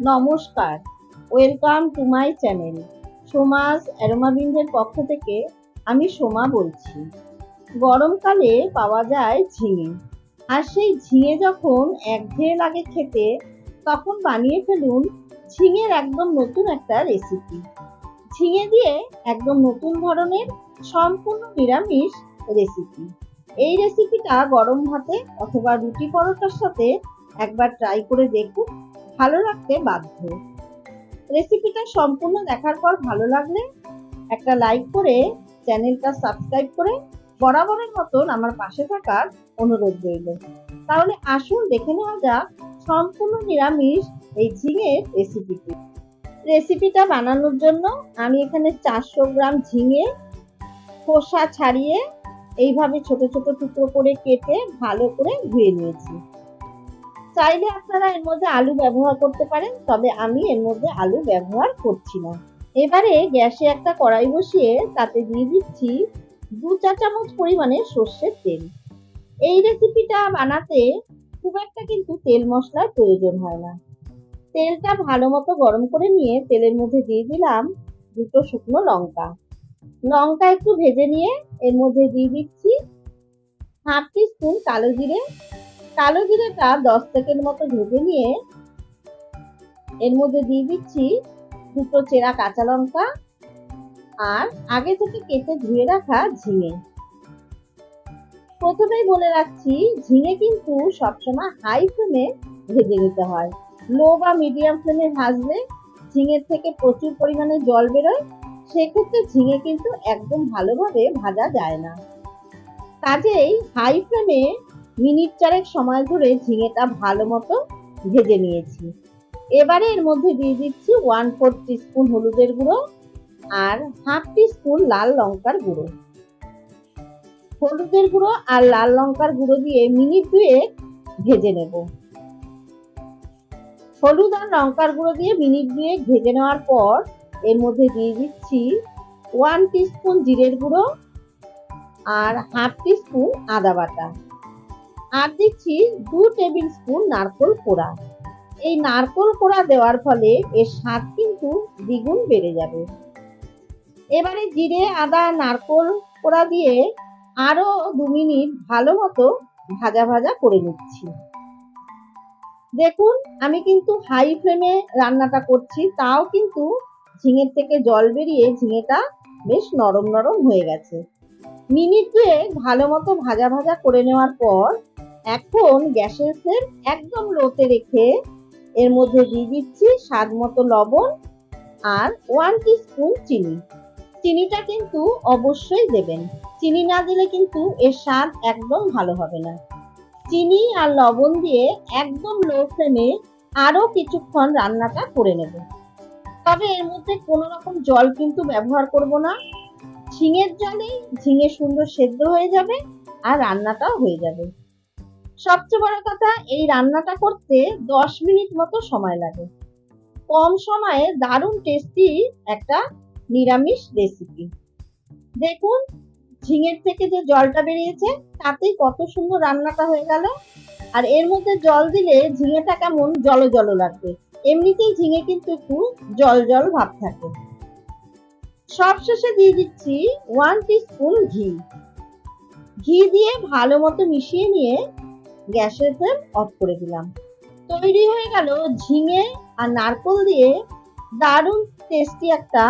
নমস্কার। Welcome to my channel সোমাস অ্যারোমাবিন্দের পক্ষ থেকে আমি সোমা বলছি। গরমকালে পাওয়া যায় ঝিঙে। আর সেই ঝিঙে যখন একঘেয়ে লাগে খেতে, তখন বানিয়ে ফেলুন ঝিঙের একদম নতুন একটা রেসিপি ঝিঙে দিয়ে একদম নতুন ধরনের সম্পূর্ণ নিরামিষ রেসিপি এই রেসিপিটা গরম ভাতে অথবা রুটি পরোটার সাথে একবার ট্রাই করে দেখুন। ভালো রাখতে বাধ্য। রেসিপিটা সম্পূর্ণ দেখার পর ভালো লাগলে একটা লাইক করে চ্যানেলটা সাবস্ক্রাইব করে বরাবরের মতন আমার পাশে থাকার অনুরোধ রইল। তাহলে আসুন দেখে নেওয়া যাক সম্পূর্ণ নিরামিষ এই ঝিঙের রেসিপিটি রেসিপিটা বানানোর জন্য আমি এখানে চারশো গ্রাম ঝিঙে খোসা ছাড়িয়ে এইভাবে ছোট ছোট টুকরো করে কেটে ভালো করে ধুয়ে নিয়েছি। চাইলে আপনারা এর মধ্যে আলু ব্যবহার করতে পারেন, তবে আমি এর মধ্যে আলু ব্যবহার করছি না। এবারে গ্যাসে একটা কড়াই বসিয়ে তাতে দিয়ে দিচ্ছি দু চা চামচ পরিমাণে সর্ষের তেল। এই রেসিপিটা বানাতে খুব একটা কিন্তু তেল মশলার প্রয়োজন হয় না। তেলটা ভালো মতো গরম করে নিয়ে তেলের মধ্যে দিয়ে দিলাম দুটো শুকনো লঙ্কা। লঙ্কা একটু ভেজে নিয়ে এর মধ্যে দিয়ে দিচ্ছি হাফ টি স্পুন কালো জিরে কালো জিরেটা দশ সেকেন্ড মতো ভেজে নিয়ে এর মধ্যে দিয়ে দিচ্ছি দুটো চেরা কাঁচা লঙ্কা আর আগে থেকে কেটে ধুয়ে রাখা ঝিঙে। প্রথমেই বলে রাখছি, ঝিঙে কিন্তু সবসময় হাই ফ্লেমে ভেজে নিতে হয়। লো বা মিডিয়াম ফ্লেমে ভাজলে ঝিঙের থেকে প্রচুর পরিমাণে জল বেরোয়। সেক্ষেত্রে ঝিঙে কিন্তু একদম ভালোভাবে ভাজা যায় না। কাজেই হাই ফ্লেমে মিনিট চারেক সময় ধরে ঝিঙেটা ভালো মতো ভেজে নিয়েছি। এবারে এর মধ্যে দিয়ে দিচ্ছি ওয়ান ফোর স্পুন হলুদের গুঁড়ো আর হাফ স্পুন লাল লঙ্কার গুঁড়ো। হলুদের গুঁড়ো আর লাল লঙ্কার গুঁড়ো দিয়ে মিনিট দুয়েক ভেজে নেব। হলুদ আর লঙ্কার গুঁড়ো দিয়ে মিনিট দুয়েক ভেজে নেওয়ার পর এর মধ্যে দিয়ে দিচ্ছি ওয়ান স্পুন জিরের গুঁড়ো আর হাফ স্পুন আদা বাটা। আর দিচ্ছি দু টেবিল স্পুন নারকোল কোড়া এই নারকোল কোড়া দেওয়ার ফলে এর স্বাদ কিন্তু দ্বিগুণ বেড়ে যাবে। এবারে জিরে, আদা, নারকোল কোড়া দিয়ে আরও দু মিনিট ভালো মতো ভাজা ভাজা করে নিচ্ছি। দেখুন, আমি কিন্তু হাই ফ্লেমে রান্নাটা করছি, তাও কিন্তু ঝিঙের থেকে জল বেরিয়ে ঝিঙেটা বেশ নরম নরম হয়ে গেছে। মিনিট দুয়েক ভালো মতো ভাজা ভাজা করে নেওয়ার পর এখন গ্যাসের ফ্লেম একদম লোতে রেখে এর মধ্যে দিয়ে দিচ্ছি স্বাদ মতো লবণ আর ওয়ান স্পুন চিনি। চিনিটা কিন্তু অবশ্যই দেবেন। চিনি না দিলে কিন্তু এর স্বাদ একদম ভালো হবে না। চিনি আর লবণ দিয়ে একদম লো ফ্লেমে আরও কিছুক্ষণ রান্নাটা করে নেব। তবে এর মধ্যে কোনো রকম জল কিন্তু ব্যবহার করব না। ঝিঙের জলেই ঝিঙে সুন্দর সেদ্ধ হয়ে যাবে আর রান্নাটাও হয়ে যাবে। সবচেয়ে বড় কথা, এই রান্নাটা করতে দশ মিনিট মতো সময় লাগে। কম সময়ে দারুণ টেস্টি একটা নিরামিষ রেসিপি দেখুন, ঝিঙের থেকে যে জলটা বেরিয়েছে, তাতেই কত সুন্দর রান্নাটা হয়ে গেল। আর এর মধ্যে জল দিলে ঝিঙেটা কেমন জল জল লাগবে। এমনিতেই ঝিঙে কিন্তু একটু জল জল ভাব থাকে। সবশেষে দিয়ে দিচ্ছি ওয়ান স্পুন ঘি। ঘি দিয়ে ভালো মতো মিশিয়ে নিয়ে গ্যাসের ফ্লেম অফ করে দিলাম। তৈরি হয়ে গেল ঝিঙে আর নারকল দিয়ে দারুণ টেস্টি একটা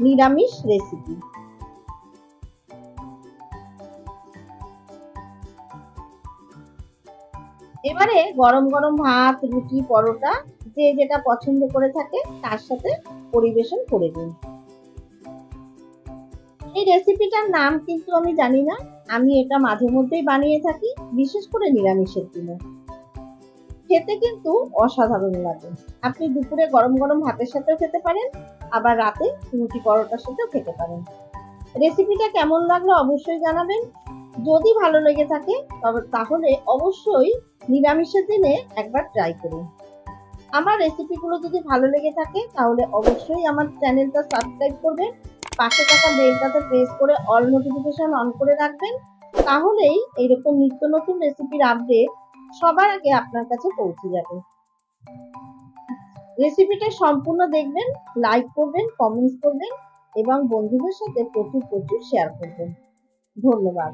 নিরামিষ রেসিপি এবারে গরম গরম ভাত, রুটি, পরোটা যে যেটা পছন্দ করে থাকে তার সাথে পরিবেশন করে দিন। এই রেসিপিটার নাম কিন্তু আমি জানি না। আমি এটা মাঝে মধ্যেই বানিয়ে থাকি, বিশেষ করে নিরামিষের দিনে। খেতে কিন্তু অসাধারণ লাগে। আপনি দুপুরে গরম গরম ভাতের সাথেও খেতে পারেন, আবার রাতে রুটি পরোটার সাথেও খেতে পারেন। রেসিপিটা কেমন লাগল অবশ্যই জানাবেন। যদি ভালো লেগে থাকে, তবে তাহলে অবশ্যই নিরামিষের দিনে একবার ট্রাই করুন। আমার রেসিপিগুলো যদি ভালো লেগে থাকে, তাহলে অবশ্যই আমার চ্যানেলটা সাবস্ক্রাইব করবেন। পাশে থাকা বেলটাতে প্রেস করে অল নোটিফিকেশন অন করে রাখবেন। তাহলেই এইরকম নিত্য নতুন রেসিপির আপডেট সবার আগে আপনার কাছে পৌঁছে যাবে। রেসিপিটা সম্পূর্ণ দেখবেন লাইক করবেন কমেন্টস করবেন এবং বন্ধুদের সাথে প্রচুর প্রচুর শেয়ার করবেন। ধন্যবাদ।